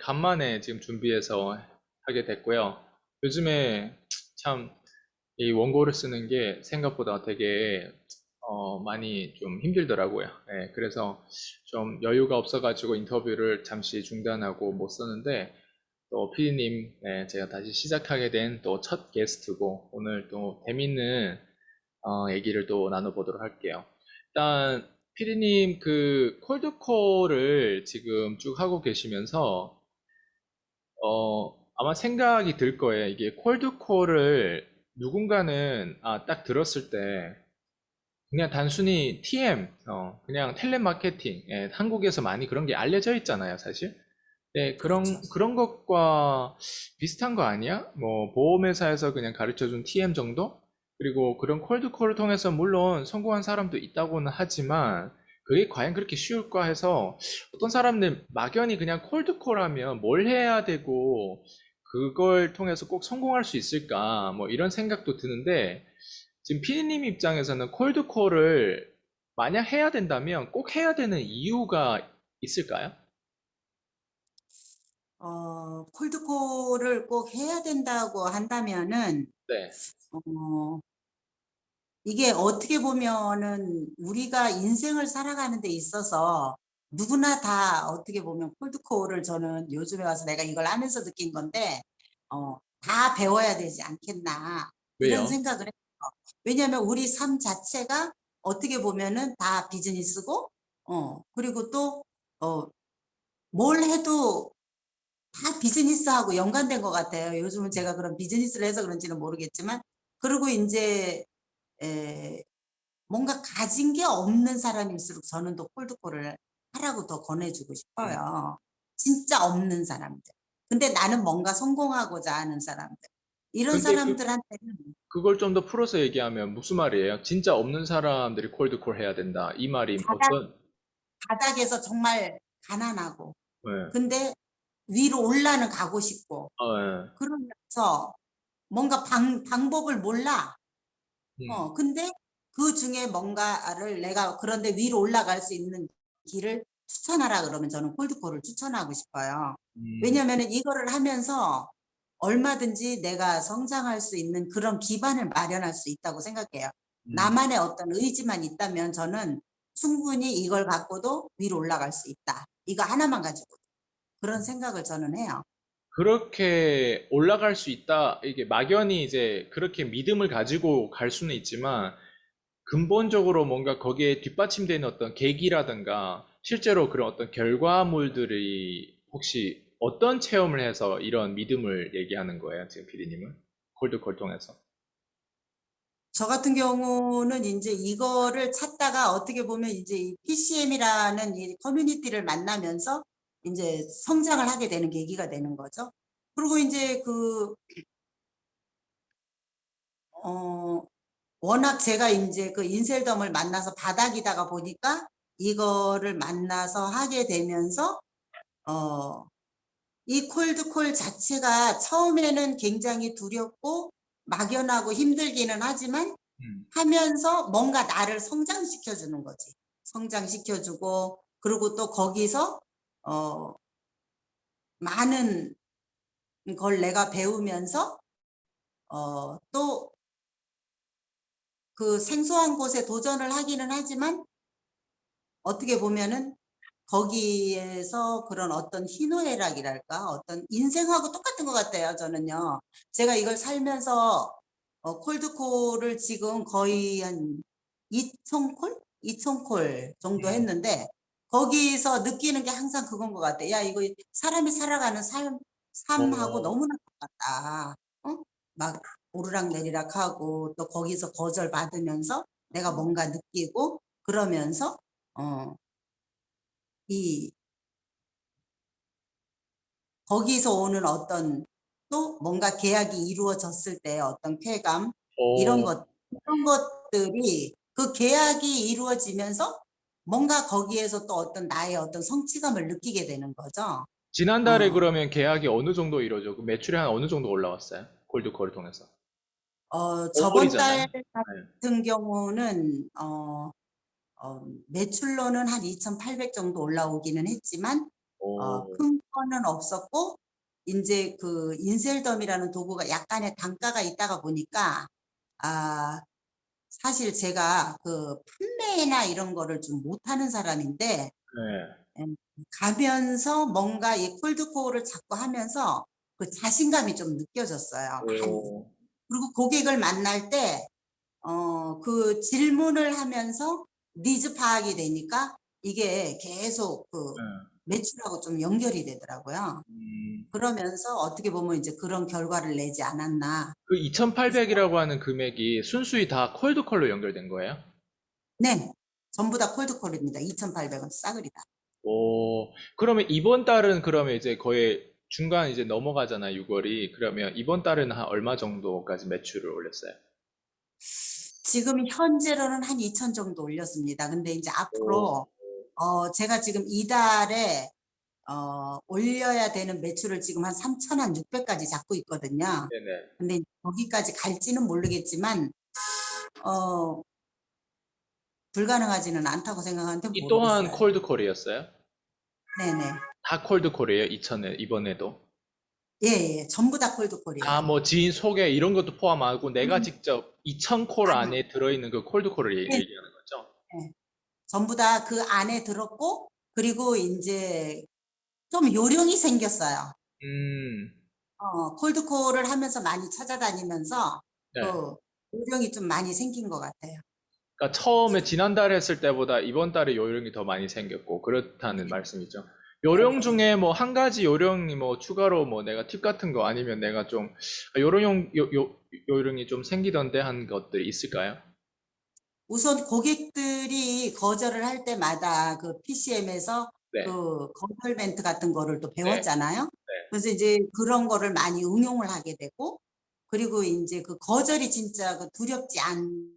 간만에 지금 준비해서 하게 됐고요. 요즘에 참 이 원고를 쓰는 게 생각보다 되게 어, 많이 좀 힘들더라고요. 예, 그래서 좀 여유가 없어가지고 인터뷰를 잠시 중단하고 못 썼는데 또 피디님, 예, 제가 다시 시작하게 된 또 첫 게스트고 오늘 또 재밌는 어, 얘기를 또 나눠보도록 할게요. 일단 피디님 그 콜드콜을 지금 쭉 하고 계시면서 어, 아마 생각이 들 거예요. 이게 콜드콜을 누군가는 아, 딱 들었을 때 그냥 단순히 TM, 어, 그냥 텔레마케팅, 예, 한국에서 많이 그런 게 알려져 있잖아요, 사실. 네, 그런. 그런 것과 비슷한 거 아니야? 뭐, 보험회사에서 그냥 가르쳐준 TM 정도? 그리고 그런 콜드콜을 통해서 물론 성공한 사람도 있다고는 하지만 그게 과연 그렇게 쉬울까 해서 어떤 사람들 막연히 그냥 콜드콜 하면 뭘 해야 되고 그걸 통해서 꼭 성공할 수 있을까? 뭐 이런 생각도 드는데 지금 피디님 입장에서는 콜드콜을 만약 해야 된다면 꼭 해야 되는 이유가 있을까요? 어, 콜드콜을 꼭 해야 된다고 한다면은, 네. 어, 이게 어떻게 보면은 우리가 인생을 살아가는 데 있어서 누구나 다 어떻게 보면 콜드콜을 저는 요즘에 와서 내가 이걸 하면서 느낀 건데, 어, 다 배워야 되지 않겠나. 이런 왜요? 생각을 해요. 왜냐하면 우리 삶 자체가 어떻게 보면은 다 비즈니스고, 어, 그리고 또, 어, 뭘 해도 다 비즈니스하고 연관된 것 같아요. 요즘은 제가 그런 비즈니스를 해서 그런지는 모르겠지만, 그리고 이제 에, 뭔가 가진 게 없는 사람일수록 저는 더 콜드콜을 하라고 더 권해주고 음. 싶어요. 진짜 없는 사람들. 근데 나는 뭔가 성공하고자 하는 사람들. 이런 그, 사람들한테는 그 걸 좀 더 풀어서 얘기하면 무슨 말이에요? 진짜 없는 사람들이 콜드콜 해야 된다. 이 말이 바닥, 어떤, 바닥에서 정말 가난하고, 네. 근데 위로 올라는 가고 싶고, 어, 예. 그러면서 뭔가 방, 방법을 몰라. 음, 어, 근데 그 중에 뭔가를 내가 그런데 위로 올라갈 수 있는 길을 추천하라 그러면 저는 콜드콜을 추천하고 싶어요. 음, 왜냐면은 이거를 하면서 얼마든지 내가 성장할 수 있는 그런 기반을 마련할 수 있다고 생각해요. 음. 나만의 어떤 의지만 있다면 저는 충분히 이걸 갖고도 위로 올라갈 수 있다. 이거 하나만 가지고 그런 생각을 저는 해요. 그렇게 올라갈 수 있다. 이게 막연히 이제 그렇게 믿음을 가지고 갈 수는 있지만 근본적으로 뭔가 거기에 뒷받침되는 어떤 계기라든가 실제로 그런 어떤 결과물들이 혹시 어떤 체험을 해서 이런 믿음을 얘기하는 거예요, 지금 피디님은? 콜드콜 통해서. 저 같은 경우는 이제 이거를 찾다가 어떻게 보면 이제 이 PCM이라는 이 커뮤니티를 만나면서 이제 성장을 하게 되는 계기가 되는 거죠. 그리고 이제 그, 어, 워낙 제가 이제 그 인셀덤을 만나서 바닥이다가 보니까 이거를 만나서 하게 되면서, 어, 이 콜드콜 자체가 처음에는 굉장히 두렵고 막연하고 힘들기는 하지만 음, 하면서 뭔가 나를 성장시켜 주는 거지. 성장시켜 주고 그리고 또 거기서 어 많은 걸 내가 배우면서 어 또 그 생소한 곳에 도전을 하기는 하지만 어떻게 보면은 거기에서 그런 어떤 희노애락이랄까 어떤 인생하고 똑같은 것 같아요 저는요 제가 이걸 살면서 어, 콜드콜을 지금 거의 한 2,000콜? 2,000콜 정도 음, 했는데 거기서 느끼는 게 항상 그건 것 같아. 야 이거 사람이 살아가는 삶, 삶하고 어, 너무나 똑같다. 어? 막 오르락내리락 하고 또 거기서 거절 받으면서 내가 뭔가 느끼고 그러면서 어, 이 거기서 오는 어떤 또 뭔가 계약이 이루어졌을 때 어떤 쾌감 이런 어, 것 이런 것들이 그 계약이 이루어지면서 뭔가 거기에서 또 어떤 나의 어떤 성취감을 느끼게 되는 거죠. 지난달에 어, 그러면 계약이 어느 정도 이루어져? 그 매출이 한 어느 정도 올라왔어요? 콜드콜을 통해서. 어, 저번 5월이잖아요. 달 같은 경우는 어, 어, 매출로는 한 2,800 정도 올라오기는 했지만 오. 어, 큰 건은 없었고 이제 그 인셀덤이라는 도구가 약간의 단가가 있다가 보니까 아 사실 제가 그 판매나 이런 거를 좀 못하는 사람인데 네. 가면서 뭔가 이 콜드코어를 자꾸 하면서 그 자신감이 좀 느껴졌어요. 오. 그리고 고객을 만날 때, 어, 그 질문을 하면서 니즈 파악이 되니까 이게 계속 그 네. 매출하고 좀 연결이 되더라고요. 음. 그러면서 어떻게 보면 이제 그런 결과를 내지 않았나. 그 2,800이라고 하는 금액이 순수히 다 콜드콜로 연결된 거예요? 네. 전부 다 콜드콜입니다. 2,800원 싸그리다. 오, 그러면 이번 달은 그러면 이제 거의 중간 이제 넘어가잖아요, 6월이. 그러면 이번 달은 한 얼마 정도까지 매출을 올렸어요? 지금 현재로는 한 2천 정도 올렸습니다. 근데 이제 앞으로 어 제가 지금 이달에 어 올려야 되는 매출을 지금 한 3천 한 600까지 잡고 있거든요. 네네. 근데 거기까지 갈지는 모르겠지만 어 불가능하지는 않다고 생각하는데 이 또한 모르겠어요. 콜드콜이었어요? 네네. 다 콜드콜이에요, 2,000에, 이번에도? 예, 예. 전부 다 콜드콜이에요. 다뭐 지인 소개 이런 것도 포함하고 내가 음. 직접 2,000콜 아니요. 안에 들어있는 그 콜드콜을 네. 얘기하는 거죠? 전부 다 그 안에 들었고 그리고 이제 좀 요령이 생겼어요. 음, 어, 콜드콜을 하면서 많이 찾아다니면서 네. 그 요령이 좀 많이 생긴 것 같아요. 그러니까 처음에 지난달에 했을 때보다 이번 달에 요령이 더 많이 생겼고 그렇다는 말씀이죠. 요령 중에 뭐 한 가지 요령이 뭐 추가로 뭐 내가 팁 같은 거 아니면 내가 좀 아, 요령 요, 요, 요령이 좀 생기던데 한 것들이 있을까요? 우선 고객들이 거절을 할 때마다 그 PCM에서 네. 그 거절 멘트 같은 거를 또 배웠잖아요. 네. 그래서 이제 그런 거를 많이 응용을 하게 되고 그리고 이제 그 거절이 진짜 그 두렵지 않,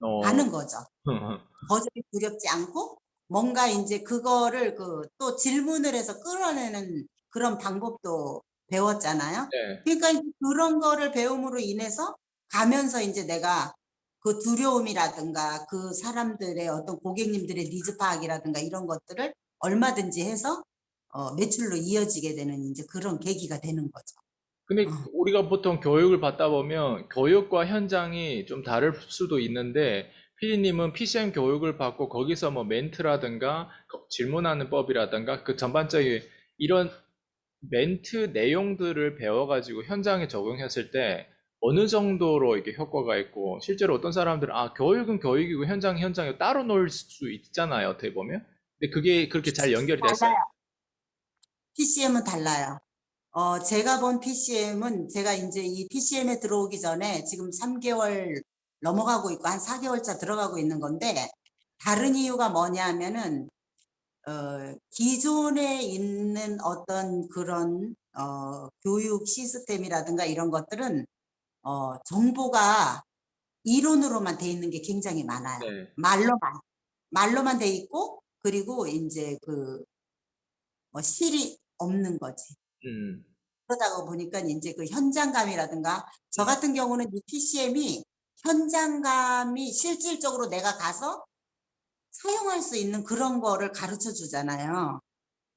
어, 않은 거죠. 거절이 두렵지 않고 뭔가 이제 그거를 그 또 질문을 해서 끌어내는 그런 방법도 배웠잖아요. 네. 그러니까 그런 거를 배움으로 인해서 가면서 이제 내가 그 두려움이라든가 그 사람들의 어떤 고객님들의 니즈 파악이라든가 이런 것들을 얼마든지 해서 어, 매출로 이어지게 되는 이제 그런 계기가 되는 거죠. 근데 어. 우리가 보통 교육을 받다 보면 교육과 현장이 좀 다를 수도 있는데 피디님은 PCM 교육을 받고 거기서 뭐 멘트라든가 거- 질문하는 법이라든가 그 전반적인 이런 멘트 내용들을 배워가지고 현장에 적용했을 때 어느 정도로 이게 효과가 있고 실제로 어떤 사람들은 아 교육은 교육이고 현장 현장이 따로 놀 수 있잖아요 어떻게 보면 근데 그게 그렇게 잘 연결이 됐어요. PCM은 달라요. 어, 제가 본 PCM은 제가 이제 이 PCM에 들어오기 전에 지금 3개월 넘어가고 있고 한 4개월 차 들어가고 있는 건데 다른 이유가 뭐냐 하면은 어, 기존에 있는 어떤 그런 어, 교육 시스템이라든가 이런 것들은 어, 정보가 이론으로만 돼 있는 게 굉장히 많아요. 네. 말로만 말로만 돼 있고 그리고 이제 그 뭐 실이 없는 거지. 음. 그러다가 보니까 이제 그 현장감이라든가 저 같은 경우는 이 PCM이 현장감이 실질적으로 내가 가서 사용할 수 있는 그런 거를 가르쳐 주잖아요.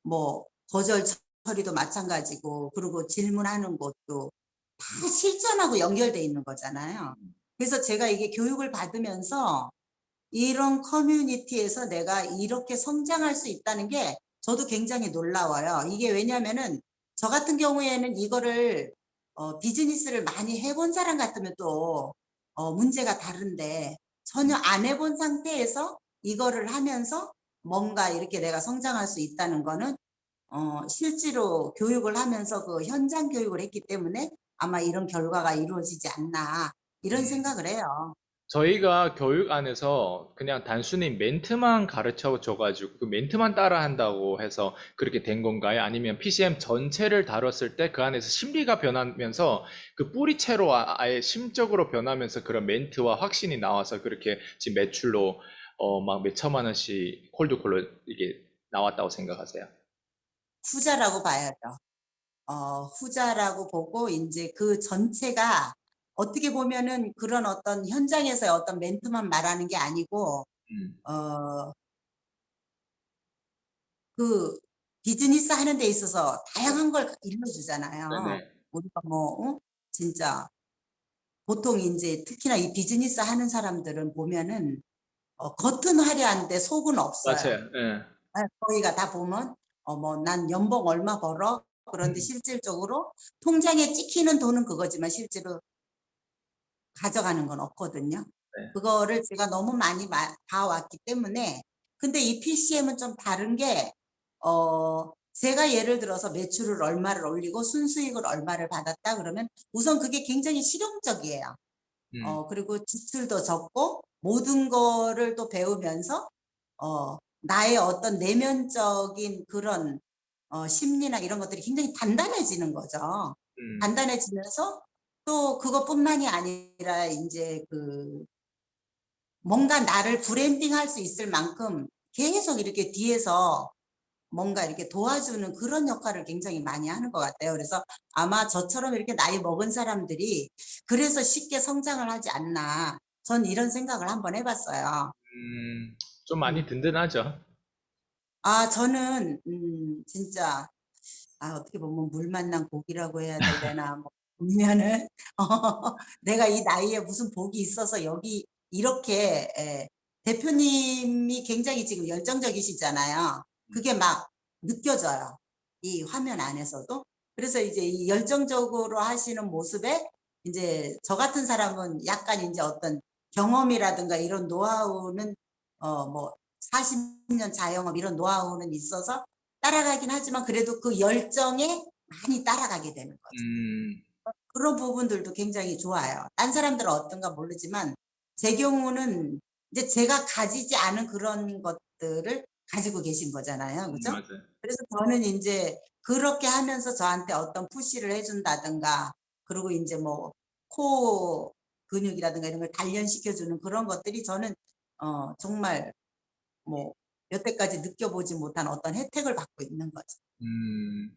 뭐 거절 처리도 마찬가지고 그리고 질문하는 것도 다 실전하고 연결돼 있는 거잖아요. 그래서 제가 이게 교육을 받으면서 이런 커뮤니티에서 내가 이렇게 성장할 수 있다는 게 저도 굉장히 놀라워요. 이게 왜냐면은 저 같은 경우에는 이거를 어, 비즈니스를 많이 해본 사람 같으면 또 어, 문제가 다른데 전혀 안 해본 상태에서 이거를 하면서 뭔가 이렇게 내가 성장할 수 있다는 거는 어, 실제로 교육을 하면서 그 현장 교육을 했기 때문에 아마 이런 결과가 이루어지지 않나 이런 음. 생각을 해요. 저희가 교육 안에서 그냥 단순히 멘트만 가르쳐 줘가지고 그 멘트만 따라 한다고 해서 그렇게 된 건가요? 아니면 PCM 전체를 다뤘을 때 그 안에서 심리가 변하면서 그 뿌리채로 아- 아예 심적으로 변하면서 그런 멘트와 확신이 나와서 그렇게 지금 매출로 어막 몇천만 원씩 콜드콜로 이게 나왔다고 생각하세요? 후자라고 봐야죠. 어, 후자라고 보고 이제 그 전체가 어떻게 보면은 그런 어떤 현장에서의 어떤 멘트만 말하는 게 아니고 음, 어, 그 비즈니스 하는 데 있어서 다양한 걸 일러주잖아요. 네네. 우리가 뭐 어? 진짜 보통 이제 특히나 이 비즈니스 하는 사람들은 보면은 어, 겉은 화려한데 속은 없어요. 맞아요. 예. 아, 저희가 다 보면 어 뭐 난 연봉 얼마 벌어 그런데 음. 실질적으로 통장에 찍히는 돈은 그거지만 실제로 가져가는 건 없거든요. 네. 그거를 제가 너무 많이 마- 봐왔기 때문에 근데 이 PCM은 좀 다른 게 어, 제가 예를 들어서 매출을 얼마를 올리고 순수익을 얼마를 받았다 그러면 우선 그게 굉장히 실용적이에요. 음. 어, 그리고 지출도 적고 모든 거를 또 배우면서 어, 나의 어떤 내면적인 그런 어, 심리나 이런 것들이 굉장히 단단해지는 거죠. 음. 단단해지면서 또 그것뿐만이 아니라 이제 그 뭔가 나를 브랜딩할 수 있을 만큼 계속 이렇게 뒤에서 뭔가 이렇게 도와주는 그런 역할을 굉장히 많이 하는 것 같아요. 그래서 아마 저처럼 이렇게 나이 먹은 사람들이 그래서 쉽게 성장을 하지 않나. 전 이런 생각을 한번 해봤어요. 음, 좀 많이 든든하죠. 아, 저는, 음, 진짜, 아, 어떻게 보면 물 만난 고기라고 해야 되려나, 뭐, 보면은, 어, 내가 이 나이에 무슨 복이 있어서 여기 이렇게, 에, 대표님이 굉장히 지금 열정적이시잖아요. 그게 막 느껴져요. 이 화면 안에서도. 그래서 이제 이 열정적으로 하시는 모습에 이제 저 같은 사람은 약간 이제 어떤 경험이라든가 이런 노하우는 어, 뭐 40년 자영업 이런 노하우는 있어서 따라가긴 하지만 그래도 그 열정에 많이 따라가게 되는 거죠. 음, 그런 부분들도 굉장히 좋아요. 딴 사람들은 어떤가 모르지만 제 경우는 이제 제가 가지지 않은 그런 것들을 가지고 계신 거잖아요. 그죠? 맞아요. 그래서 저는 이제 그렇게 하면서 저한테 어떤 푸시를 해준다든가 그리고 이제 뭐 코 근육이라든가 이런 걸 단련시켜주는 그런 것들이 저는 어 정말 뭐 여태까지 느껴보지 못한 어떤 혜택을 받고 있는 거죠. 음,